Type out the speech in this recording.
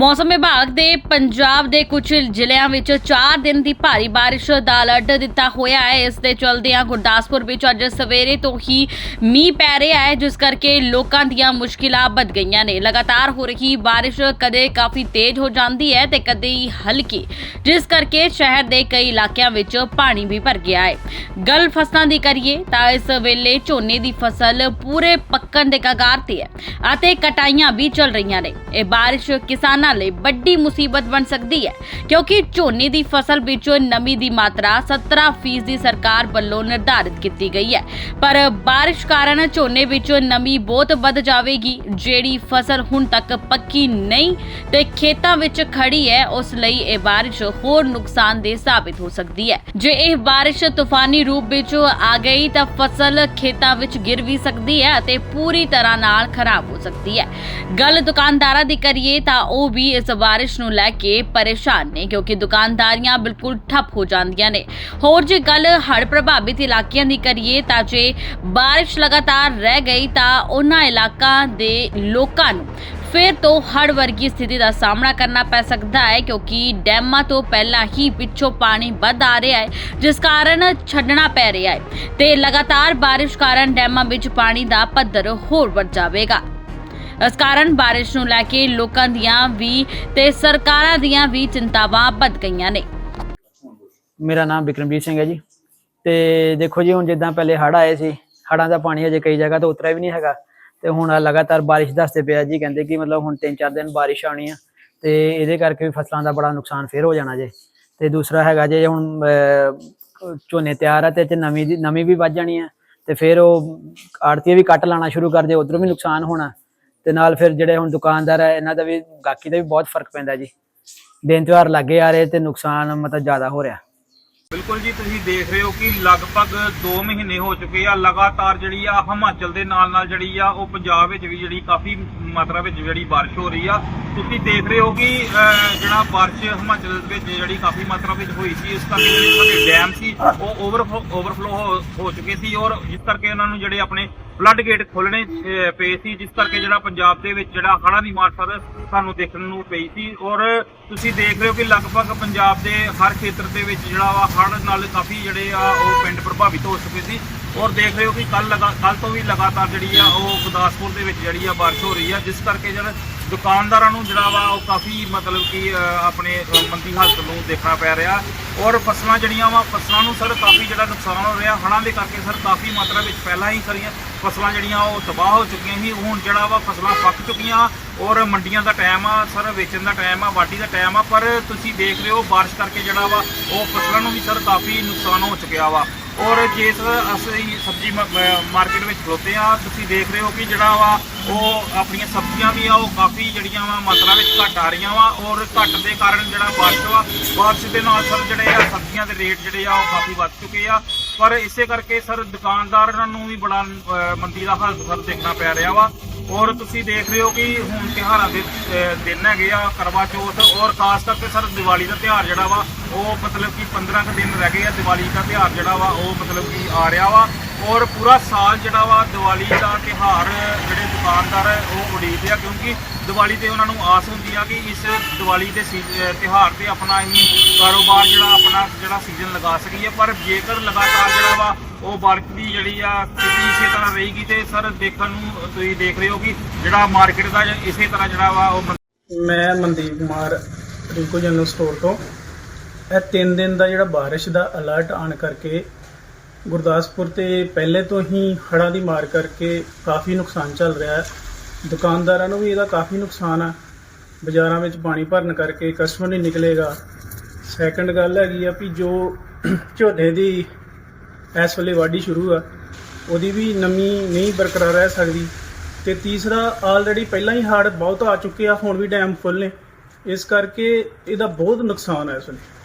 ਮੌਸਮ ਵਿਭਾਗ ਦੇ ਪੰਜਾਬ ਦੇ ਕੁਝ ਜ਼ਿਲ੍ਹਿਆਂ ਵਿੱਚ 4 ਦਿਨ ਦੀ ਭਾਰੀ ਬਾਰਿਸ਼ ਦਾ ਅਲਰਟ ਦਿੱਤਾ ਹੋਇਆ ਹੈ। ਇਸ ਦੇ ਚਲਦਿਆਂ ਗੁਰਦਾਸਪੁਰ ਵਿੱਚ ਅੱਜ ਸਵੇਰੇ ਤੋਂ ਹੀ ਮੀਂਹ ਪੈ ਰਿਹਾ ਹੈ, ਜਿਸ ਕਰਕੇ ਲੋਕਾਂ ਦੀਆਂ ਮੁਸ਼ਕਿਲਾਂ ਵੱਧ ਗਈਆਂ ਨੇ। ਲਗਾਤਾਰ ਹੋ ਰਹੀ ਬਾਰਿਸ਼ ਕਦੇ ਕਾਫੀ ਤੇਜ਼ ਹੋ ਜਾਂਦੀ ਹੈ ਤੇ ਕਦੇ ਹਲਕੀ, ਜਿਸ ਕਰਕੇ ਸ਼ਹਿਰ ਦੇ ਕਈ ਇਲਾਕਿਆਂ ਵਿੱਚ ਪਾਣੀ ਵੀ ਭਰ ਗਿਆ ਹੈ। ਗੱਲ ਫਸਲਾਂ ਦੀ ਕਰੀਏ ਤਾਂ ਇਸ ਵੇਲੇ ਝੋਨੇ ਦੀ ਫਸਲ ਪੂਰੇ ਪੱਕਣ ਦੇ ਕਗਾਰ ਤੇ ਹੈ ਅਤੇ ਕਟਾਈਆਂ ਵੀ ਚੱਲ ਰਹੀਆਂ ਨੇ। ਇਹ ਬਾਰਿਸ਼ ਕਿਸਾਨਾਂ ਲਈ ਵੱਡੀ ਮੁਸੀਬਤ ਬਣ ਸਕਦੀ ਹੈ, ਕਿਉਂਕਿ ਝੋਨੇ ਦੀ ਫਸਲ ਵਿੱਚ ਨਮੀ ਦੀ ਮਾਤਰਾ 17% ਦੀ ਸਰਕਾਰ ਵੱਲੋਂ ਨਿਰਧਾਰਿਤ ਕੀਤੀ ਗਈ ਹੈ। ਪਰ ਬਾਰਿਸ਼ ਕਾਰਨ ਝੋਨੇ ਵਿੱਚ ਨਮੀ ਬਹੁਤ ਵੱਧ ਜਾਵੇਗੀ, ਜਿਹੜੀ ਫਸਲ ਹੁਣ ਤੱਕ ਪੱਕੀ ਨਹੀਂ ਤੇ ਖੇਤਾਂ ਵਿੱਚ ਖੜੀ ਹੈ, ਉਸ ਲਈ ਇਹ ਬਾਰਿਸ਼ ਹੋਰ ਨੁਕਸਾਨਦੇਹ ਸਾਬਿਤ ਹੋ ਸਕਦੀ ਹੈ। ਜੇ ਇਹ ਬਾਰਿਸ਼ ਤੂਫਾਨੀ ਰੂਪ ਵਿੱਚ ਆ ਗਈ ਤਾਂ ਫਸਲ ਖੇਤਾਂ ਵਿੱਚ ਗਿਰ ਵੀ ਸਕਦੀ ਹੈ ਅਤੇ ਪੂਰੀ ਤਰ੍ਹਾਂ ਨਾਲ ਖਰਾਬ ਹੋ ਸਕਦੀ ਹੈ। ਗੱਲ ਦੁਕਾਨਦਾਰਾਂ ਦੀ ਕਰੀਏ ਤਾਂ ਉਹ ਵੀ ਇਸ ਬਾਰਿਸ਼ ਨੂੰ ਲੈ ਕੇ ਪਰੇਸ਼ਾਨ ਨੇ ਕਿਉਂਕਿ ਦੁਕਾਨਦਾਰੀਆਂ ਬਿਲਕੁਲ ਠੱਪ ਹੋ ਜਾਂਦੀਆਂ ਨੇ। ਹੋਰ ਜੇ ਗੱਲ ਹੜ੍ਹ ਪ੍ਰਭਾਵਿਤ ਇਲਾਕਿਆਂ ਦੀ ਕਰੀਏ ਤਾਂ ਜੇ ਬਾਰਿਸ਼ ਲਗਾਤਾਰ ਰਹਿ ਗਈ ਤਾਂ ਉਹਨਾਂ ਇਲਾਕਾਂ ਦੇ ਲੋਕਾਂ ਨੂੰ ਫਿਰ ਤੋਂ ਹੜ੍ਹ ਵਰਗੀ ਸਥਿਤੀ ਦਾ ਸਾਹਮਣਾ ਕਰਨਾ ਪੈ ਸਕਦਾ ਹੈ ਕਿਉਂਕਿ ਡੈਮਾਂ ਤੋਂ ਪਹਿਲਾਂ ਹੀ ਪਿੱਛੋਂ ਪਾਣੀ ਵੱਧ ਆ ਰਿਹਾ ਹੈ, ਜਿਸ ਕਾਰਨ ਛੱਡਣਾ ਪੈ ਰਿਹਾ ਹੈ ਤੇ ਲਗਾਤਾਰ ਬਾਰਿਸ਼ ਕਾਰਨ ਡੈਮਾਂ ਵਿੱਚ ਪਾਣੀ ਦਾ ਪੱਧਰ ਹੋਰ ਵੱਧ ਜਾਵੇਗਾ। ਇਸ ਕਾਰਨ ਬਾਰਿਸ਼ ਨੂੰ ਲੈ ਕੇ ਲੋਕਾਂ ਦੀਆਂ ਵੀ ਤੇ ਸਰਕਾਰਾਂ ਦੀਆਂ ਵੀ ਚਿੰਤਾਵਾਂ ਵੱਧ ਗਈਆਂ ਨੇ। ਮੇਰਾ ਨਾਮ ਵਿਕਰਮਜੀਤ ਸਿੰਘ ਹੈ ਜੀ। ਤੇ ਦੇਖੋ ਜੀ, ਹੁਣ ਜਿੱਦਾਂ ਪਹਿਲੇ ਹੜ੍ਹ ਆਏ ਸੀ, ਹੜ੍ਹਾਂ ਦਾ ਪਾਣੀ ਅਜੇ ਕਈ ਜਗ੍ਹਾ ਤੋਂ ਉਤਰਿਆ ਵੀ ਨਹੀਂ ਹੈਗਾ। ਤੇ ਹੁਣ ਲਗਾਤਾਰ ਬਾਰਿਸ਼ ਦੱਸਦੇ ਪਿਆ ਜੀ, ਕਹਿੰਦੇ ਕਿ ਮਤਲਬ ਹੁਣ 3-4 ਦਿਨ ਬਾਰਿਸ਼ ਆਉਣੀ ਆ, ਤੇ ਇਹਦੇ ਕਰਕੇ ਵੀ ਫਸਲਾਂ ਦਾ ਬੜਾ ਨੁਕਸਾਨ ਫੇਰ ਹੋ ਜਾਣਾ ਜੇ। ਤੇ ਦੂਸਰਾ ਹੈਗਾ ਜੇ ਹੁਣ ਝੋਨੇ ਤਿਆਰ ਆ ਤੇ ਇਹ 'ਚ ਨਮੀ ਦੀ ਨਮੀ ਵੀ ਵੱਧ ਜਾਣੀ ਆ, ਤੇ ਫਿਰ ਉਹ ਆੜਤੀ ਵੀ ਕੱਟ ਲਾਣਾ ਸ਼ੁਰੂ ਕਰ ਦੇ, ਉਧਰੋਂ ਵੀ ਨੁਕਸਾਨ ਹੋਣਾ। ਤੇ ਨਾਲ ਫਿਰ ਜਿਹੜੇ ਹੁਣ ਦੁਕਾਨਦਾਰ ਹੈ ਇਹਨਾਂ ਦਾ ਵੀ, ਗਾਹਕੀ ਦਾ ਵੀ ਬਹੁਤ ਫ਼ਰਕ ਪੈਂਦਾ ਜੀ। ਦਿਨ ਤਿਉਹਾਰ ਲੱਗੇ ਆ ਰਹੇ ਤੇ ਨੁਕਸਾਨ ਮਤਲਬ ਜ਼ਿਆਦਾ ਹੋ ਰਿਹਾ। ਬਿਲਕੁਲ ਜੀ, ਤੁਸੀਂ ਦੇਖ ਰਹੇ ਹੋ ਕਿ ਲਗਭਗ 2 ਮਹੀਨੇ ਹੋ ਚੁੱਕੇ ਆ, ਲਗਾਤਾਰ ਜਿਹੜੀ ਆ ਹਿਮਾਚਲ ਦੇ ਨਾਲ ਨਾਲ ਜਿਹੜੀ ਆ, ਉਹ ਪੰਜਾਬ ਵਿੱਚ ਵੀ ਜਿਹੜੀ ਕਾਫੀ ਮਾਤਰਾ ਵਿੱਚ ਜਿਹੜੀ ਬਾਰਿਸ਼ ਹੋ ਰਹੀ ਆ। ਤੁਸੀਂ ਦੇਖ ਰਹੇ ਹੋ ਕਿ ਜਿਹੜਾ ਬਾਰਿਸ਼ ਹਿਮਾਚਲ ਦੇ ਵਿੱਚ ਜਿਹੜੀ ਕਾਫੀ ਮਾਤਰਾ ਵਿੱਚ ਹੋਈ ਸੀ, ਇਸ ਕਰਕੇ ਜਿਹੜੇ ਸਾਡੇ ਡੈਮ ਸੀ, ਉਹ ਓਵਰ ਓਵਰਫਲੋ ਹੋ ਚੁੱਕੇ ਸੀ ਔਰ ਇਸ ਕਰਕੇ ਉਹਨਾਂ ਨੂੰ ਜਿਹੜੇ ਆਪਣੇ ਫਲੱਡ ਗੇਟ ਖੋਲਣੇ ਪਏ ਸੀ, ਜਿਸ ਕਰਕੇ ਜਿਹੜਾ ਪੰਜਾਬ ਦੇ ਵਿੱਚ ਜਿਹੜਾ ਹੜ੍ਹਾਂ ਦੀ ਮਾਰ ਸਾਨੂੰ ਦੇਖਣ ਨੂੰ ਪਈ ਸੀ। ਔਰ ਤੁਸੀਂ ਦੇਖ ਰਹੇ ਹੋ ਕਿ ਲਗਭਗ ਪੰਜਾਬ ਦੇ ਹਰ ਖੇਤਰ ਦੇ ਵਿੱਚ ਜਿਹੜਾ ਵਾ ਹੜ੍ਹ ਨਾਲ ਕਾਫੀ ਜਿਹੜੇ ਆ ਉਹ ਪਿੰਡ ਪ੍ਰਭਾਵਿਤ ਹੋ ਚੁੱਕੇ ਸੀ। ਔਰ ਦੇਖ ਰਹੇ ਹੋ ਕਿ ਕੱਲ ਕੱਲ ਤੋਂ ਵੀ ਲਗਾਤਾਰ ਜਿਹੜੀ ਆ ਉਹ ਗੁਰਦਾਸਪੁਰ ਦੇ ਵਿੱਚ ਜਿਹੜੀ ਆ ਬਾਰਿਸ਼ ਹੋ ਰਹੀ ਆ, ਜਿਸ ਕਰਕੇ ਜਿਹੜਾ ਦੁਕਾਨਦਾਰਾਂ ਨੂੰ ਜਿਹੜਾ ਵਾ ਉਹ ਕਾਫੀ ਮਤਲਬ ਕਿ ਆਪਣੇ ਮੰਦੀ ਹਾਲਤ ਨੂੰ ਦੇਖਣਾ ਪੈ ਰਿਹਾ ਔਰ ਫਸਲਾਂ ਜਿਹੜੀਆਂ ਵਾ, ਫਸਲਾਂ ਨੂੰ ਸਰ ਕਾਫੀ ਜਿਹੜਾ ਨੁਕਸਾਨ ਹੋ ਰਿਹਾ। ਹੜ੍ਹਾਂ ਦੇ ਕਰਕੇ ਸਰ ਕਾਫੀ ਮਾਤਰਾ ਵਿੱਚ ਪਹਿਲਾਂ ਹੀ ਸਾਰੀਆਂ। ਫਸਲਾਂ ਜਿਹੜੀਆਂ ਉਹ ਤਬਾਹ ਹੋ ਚੁੱਕੀਆਂ ਸੀ। ਹੁਣ ਜਿਹੜਾ ਵਾ ਫਸਲਾਂ ਪੱਕ ਚੁੱਕੀਆਂ ਔਰ ਮੰਡੀਆਂ ਦਾ ਟਾਈਮ ਆ, ਸਰ ਵੇਚਣ ਦਾ ਟਾਈਮ ਆ, ਵਾਢੀ ਦਾ ਟਾਈਮ ਆ, ਪਰ ਤੁਸੀਂ ਦੇਖ ਰਹੇ ਹੋ ਬਾਰਿਸ਼ ਕਰਕੇ ਜਿਹੜਾ ਵਾ ਉਹ ਫਸਲਾਂ ਨੂੰ ਵੀ ਸਰ ਕਾਫੀ ਨੁਕਸਾਨ ਹੋ ਚੁੱਕਿਆ ਵਾ। ਔਰ ਜਿਸ ਅਸੀਂ ਸਬਜ਼ੀ ਮਾਰਕੀਟ ਵਿੱਚ ਖਲੋਤੇ ਆ ਤੁਸੀਂ ਦੇਖ ਰਹੇ ਹੋ ਕਿ ਜਿਹੜਾ ਵਾ, ਉਹ ਆਪਣੀਆਂ ਸਬਜ਼ੀਆਂ ਵੀ ਆ, ਉਹ ਕਾਫੀ ਜਿਹੜੀਆਂ ਵਾ ਮਾਤਰਾ ਵਿੱਚ ਘਟ ਆ ਰਹੀਆਂ ਵਾ ਔਰ ਘਟ ਦੇ ਕਾਰਨ ਜਿਹੜਾ ਬਾਰਿਸ਼ ਵਾ, ਬਾਰਿਸ਼ ਦੇ ਨਾਲ, ਸਰ, ਜਿਹੜੇ ਆ ਸਬਜ਼ੀਆਂ ਦੇ ਰੇਟ ਜਿਹੜੇ ਆ, ਉਹ ਕਾਫੀ ਵੱਧ ਚੁੱਕੇ ਆ। ਪਰ ਇਸੇ ਕਰਕੇ ਸਰ ਦੁਕਾਨਦਾਰਾਂ ਨੂੰ ਵੀ ਬੜਾ ਮੰਦੀ ਦਾ ਹਾਲਤ ਸਰ ਦੇਖਣਾ ਪੈ ਰਿਹਾ ਵਾ। ਔਰ ਤੁਸੀਂ ਦੇਖ ਰਹੇ ਹੋ ਕਿ ਹੁਣ ਤਿਉਹਾਰਾਂ ਦੇ ਦਿਨ ਹੈਗੇ ਆ, ਕਰਵਾ ਚੌਥ, ਔਰ ਖਾਸ ਕਰਕੇ ਸਰ ਦੀਵਾਲੀ ਦਾ ਤਿਉਹਾਰ ਜਿਹੜਾ ਵਾ, ਉਹ ਮਤਲਬ ਕਿ 15 ਕੁ ਦਿਨ ਰਹਿ ਗਏ ਆ ਦੀਵਾਲੀ ਦਾ ਤਿਉਹਾਰ ਜਿਹੜਾ ਵਾ, ਉਹ ਮਤਲਬ ਕਿ ਆ ਰਿਹਾ ਵਾ। ਔਰ ਪੂਰਾ ਸਾਲ ਜਿਹੜਾ ਵਾ ਦੀਵਾਲੀ ਦਾ ਤਿਉਹਾਰ ਜਿਹੜੇ ਦੁਕਾਨਦਾਰ ਹੈ, ਉਹ ਉਡੀਕਦੇ ਆ ਕਿਉਂਕਿ ਦੀਵਾਲੀ ਤੇ ਉਹਨਾਂ ਨੂੰ ਆਸ ਹੁੰਦੀ ਆ ਕਿ ਇਸ ਦੀਵਾਲੀ ਦੇ ਸੀ- ਤਿਉਹਾਰ ਤੇ ਆਪਣਾ ਹੀ ਕਾਰੋਬਾਰ ਜਿਹੜਾ ਆਪਣਾ ਜਿਹੜਾ ਸੀਜ਼ਨ ਲਗਾ ਸਕੀਏ। ਪਰ ਜੇਕਰ ਲਗਾਤਾਰ ਜਿਹੜਾ ਵਾ ਉਹ ਬਾਰਿਸ਼ ਦੀ ਜਿਹੜੀ ਆ ਸਥਿਤੀ ਇਸੇ ਤਰ੍ਹਾਂ ਰਹੇਗੀ ਤੇ ਸਰ ਦੇਖਣ ਨੂੰ ਤੁਸੀਂ ਦੇਖ ਰਹੇ ਹੋ ਕਿ ਜਿਹੜਾ ਮਾਰਕੀਟ ਦਾ ਇਸੇ ਤਰ੍ਹਾਂ ਜਿਹੜਾ ਵਾ ਉਹ ਮੈਂ ਮਨਦੀਪ ਕੁਮਾਰ, ਰਿੰਕੂ ਜਨਰਲ ਸਟੋਰ ਤੋਂ। ਇਹ 3 ਦਿਨ ਦਾ ਜਿਹੜਾ ਬਾਰਿਸ਼ ਦਾ ਅਲਰਟ ਆਣ ਕਰਕੇ ਗੁਰਦਾਸਪੁਰ ਤੇ ਪਹਿਲੇ ਤੋਂ ਹੀ ਹੜ੍ਹਾਂ ਦੀ ਮਾਰ ਕਰਕੇ ਕਾਫੀ ਨੁਕਸਾਨ ਚੱਲ ਰਿਹਾ ਹੈ। ਦੁਕਾਨਦਾਰਾਂ ਨੂੰ ਵੀ ਇਹਦਾ ਕਾਫੀ ਨੁਕਸਾਨ ਆ। ਬਾਜ਼ਾਰਾਂ ਵਿੱਚ ਪਾਣੀ ਭਰਨ ਕਰਕੇ ਕਸਟਮਰ ਨਹੀਂ ਨਿਕਲੇਗਾ। ਸੈਕੰਡ ਗੱਲ ਹੈਗੀ ਆ ਵੀ ਜੋ ਝੋਨੇ ਦੀ ਇਸ ਵੇਲੇ ਵਾਢੀ ਸ਼ੁਰੂ ਆ, ਉਹਦੀ ਵੀ ਨਮੀ ਨਹੀਂ ਬਰਕਰਾਰ ਰਹਿ ਸਕਦੀ। ਤੇ ਤੀਸਰਾ ਆਲਰੇਡੀ ਪਹਿਲਾਂ ਹੀ ਹੜ੍ਹ ਬਹੁਤ ਆ ਚੁੱਕੇ ਆ, ਹੁਣ ਵੀ ਡੈਮ ਫੁੱਲ ਨੇ ਇਸ ਕਰਕੇ ਇਹਦਾ ਬਹੁਤ ਨੁਕਸਾਨ ਹੈ ਇਸ ਵੇਲੇ।